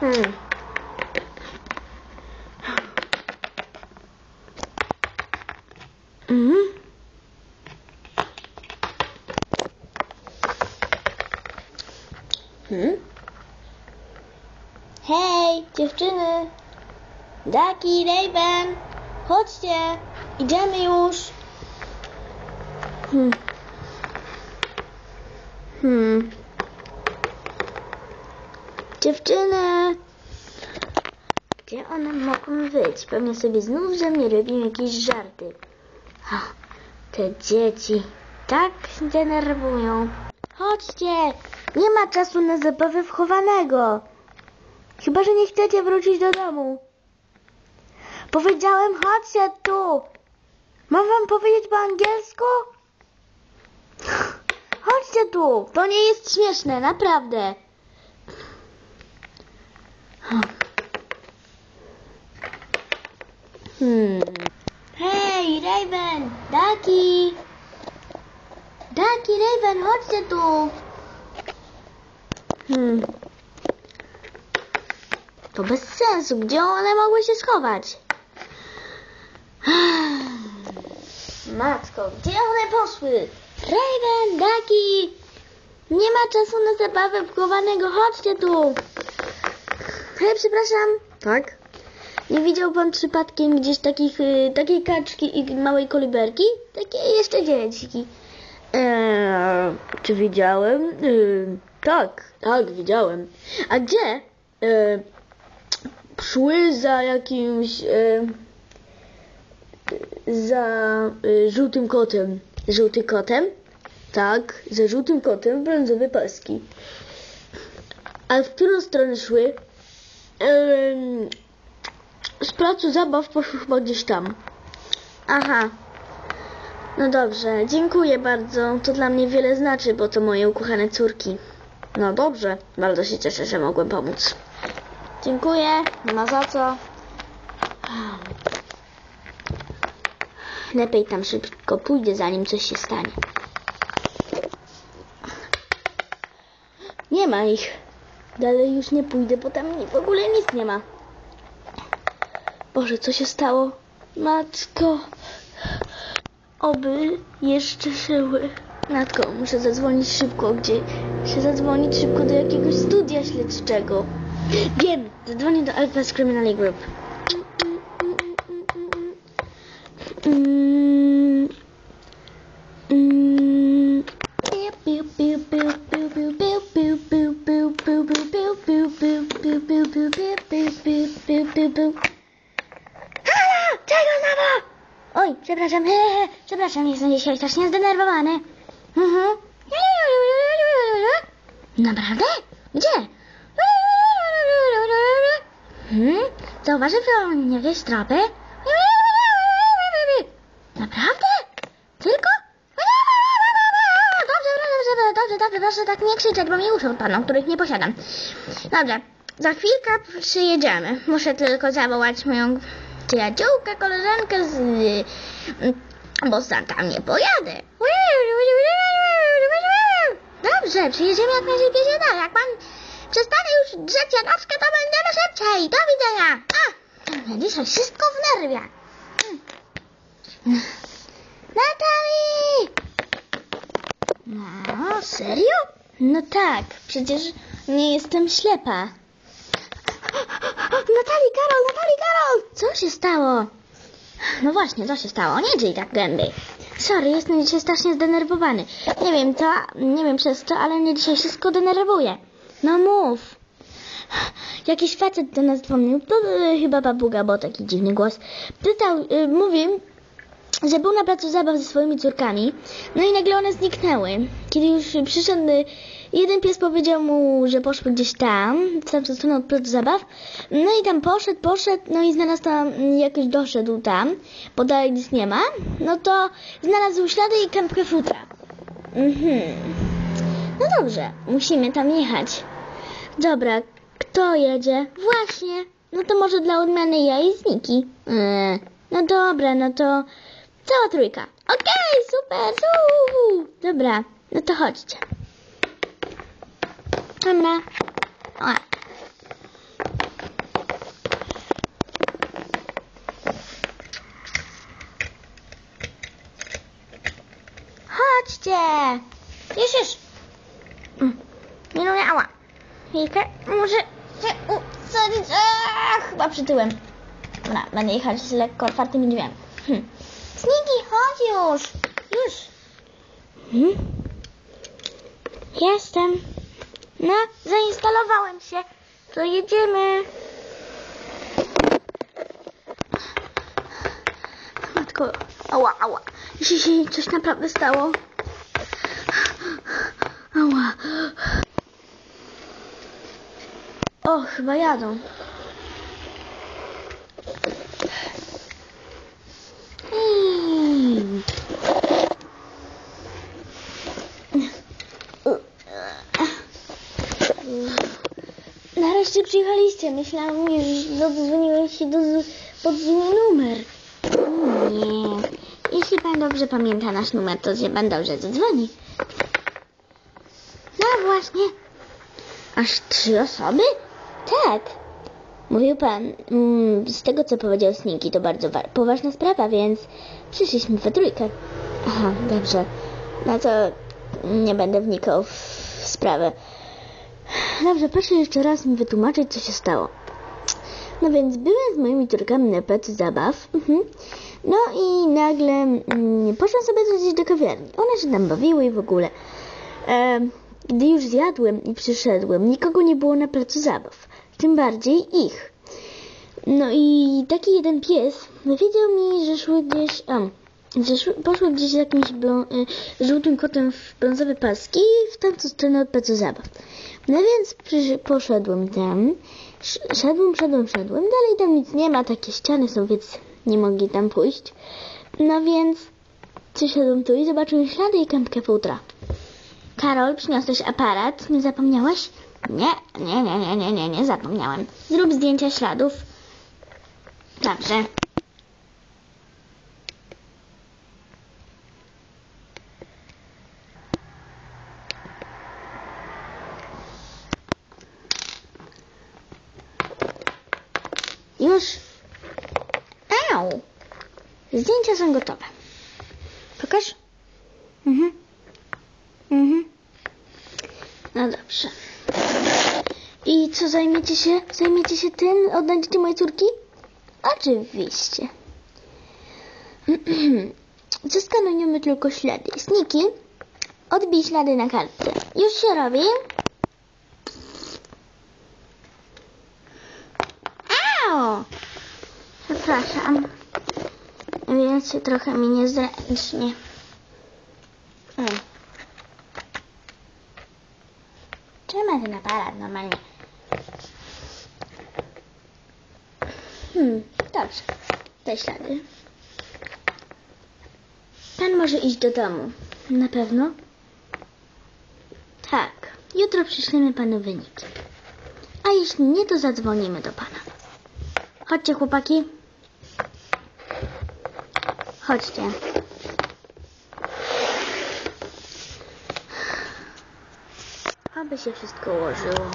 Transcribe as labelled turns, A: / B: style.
A: Hmm. Mhm. Hmm? Hej, dziewczyny! Daki, Raven! Chodźcie! Idziemy już! Hmm. Hmm. Dziewczyny! Gdzie one mogą być? Pewnie sobie znów ze mnie robią jakieś żarty. Ach, te dzieci tak denerwują. Chodźcie! Nie ma czasu na zabawę wchowanego. Chyba, że nie chcecie wrócić do domu. Powiedziałem, chodźcie tu. Mam wam powiedzieć po angielsku? Chodźcie tu. To nie jest śmieszne, naprawdę. Hmm. Hej, Raven! Daki! Daki, Raven, chodźcie tu! Hmm. To bez sensu. Gdzie one mogły się schować? Matko, gdzie one poszły? Raven, Daki! Nie ma czasu na zabawę wchowanego. Chodźcie tu! Hej, przepraszam. Tak? Nie widział pan przypadkiem gdzieś takich, y, takiej kaczki i małej koliberki? Takie jeszcze dzieci. Eee, czy widziałem? Yy, tak, tak, widziałem. A gdzie? Eee, szły za jakimś... E, za e, żółtym kotem. Żółty kotem? Tak, za żółtym kotem brązowe paski. A w którą stronę szły? Z placu zabaw poszły chyba gdzieś tam. Aha. No dobrze, dziękuję bardzo. To dla mnie wiele znaczy, bo to moje ukochane córki. No dobrze, bardzo się cieszę, że mogłem pomóc. Dziękuję, ma za co. Lepiej tam szybko pójdę, zanim coś się stanie. Nie ma ich. Dalej już nie pójdę, bo tam w ogóle nic nie ma. Boże, co się stało? Matko. Oby jeszcze żyły. Matko, muszę zadzwonić szybko, gdzie... Muszę zadzwonić szybko do jakiegoś studia śledczego. Wiem, zadzwonię do Alpha's Criminal Group. Przepraszam, he, he, he, przepraszam, jestem dzisiaj strasznie zdenerwowany. Mhm. Naprawdę? Gdzie? Hmm? Zauważyłem jakieś tropy? Naprawdę? Tylko? Dobrze, dobrze, dobrze, dobrze, proszę tak nie krzyczeć, bo mi uszy odpadną, których nie posiadam. Dobrze, za chwilkę przyjedziemy. Muszę tylko zawołać moją przyjaciółkę, koleżankę z... bo sam tam nie pojadę. Dobrze, przyjedziemy jak najszybciej się da. Jak pan przestanie już drzeć jadaczkę, to będziemy szybciej. Do widzenia. A, dzisiaj wszystko w nerwiach. Natalii! No, serio? No tak, przecież nie jestem ślepa. Natalii, Karol, Natalii, Karol! Co się stało? No właśnie, co się stało? Nie drzej tak gęby. Sorry, jestem dzisiaj strasznie zdenerwowany. Nie wiem co, nie wiem przez co, ale mnie dzisiaj wszystko denerwuje. No mów. Jakiś facet do nas dzwonił, to y, chyba babuga, bo taki dziwny głos. Pytał, y, mówi, że był na placu zabaw ze swoimi córkami, no i nagle one zniknęły. Kiedy już przyszedł, y, jeden pies powiedział mu, że poszły gdzieś tam, tamtą stronę od placu zabaw, no i tam poszedł, poszedł, no i znalazł tam, y, jakoś doszedł tam, bo dalej nic nie ma, no to znalazł ślady i kępkę futra. Mhm. No dobrze, musimy tam jechać. Dobra, kto jedzie? Właśnie. No to może dla odmiany ja i Zniki. Eee, no dobra, no to Cała trójka. Okej, okay, super, uhu. Dobra, no to chodźcie. Dobra. O. Chodźcie. Już, już. Mm. Nie no, miała. Chwilkę, może się usadzić. Chyba przytyłem. Dobra, będę jechać z lekko otwartymi drzwiami. Hm. Chodź już! Już! Hmm? Jestem. No, zainstalowałem się. To jedziemy. Matko, ała, ała. Jeśli się coś naprawdę stało. Ała. O, chyba jadą. Mm. Nareszcie przyjechaliście. Myślałam, że dodzwoniłeś się do, pod zły numer. Nie. Jeśli pan dobrze pamięta nasz numer, to się pan dobrze zadzwoni. No właśnie. Aż trzy osoby? Tak. Mówił pan, mm, z tego co powiedział Sneaky, to bardzo wa- poważna sprawa, więc przyszliśmy we trójkę. Aha, dobrze. No to nie będę wnikał w sprawę. Dobrze, proszę jeszcze raz mi wytłumaczyć, co się stało. No więc byłem z moimi córkami na placu zabaw. Mhm. No i nagle mm, poszłam sobie coś do kawiarni. One się tam bawiły i w ogóle. E, gdy już zjadłem i przyszedłem, nikogo nie było na placu zabaw. Tym bardziej ich. No i taki jeden pies powiedział mi, że szły gdzieś... Um, że szły, poszły gdzieś z jakimś y, żółtym kotem w brązowe paski w tamtą stronę od placu zabaw. No więc poszedłem tam, sz- szedłem, szedłem, szedłem, dalej tam nic nie ma, takie ściany są, więc nie mogli tam pójść. No więc przyszedłem tu i zobaczyłem ślady i kępkę futra. Karol, przyniosłeś aparat, nie zapomniałeś? Nie, nie, nie, nie, nie, nie, nie zapomniałem. Zrób zdjęcia śladów. Dobrze. Już. Au. Zdjęcia są gotowe. Pokaż. Mhm. Mhm. No dobrze. I co zajmiecie się? Zajmiecie się tym? Odnajdziecie moje córki? Oczywiście. Zeskanujemy tylko ślady. Sniki, odbij ślady na kartce. Już się robi. Au! Przepraszam. Więc się trochę mi niezręcznie. Hmm. Trzymaj ten aparat normalnie. Hmm, dobrze. Te ślady. Pan może iść do domu. Na pewno? Tak. Jutro przyślemy panu wyniki. A jeśli nie, to zadzwonimy do pana. Chodźcie, chłopaki. Chodźcie. Aby się wszystko ułożyło.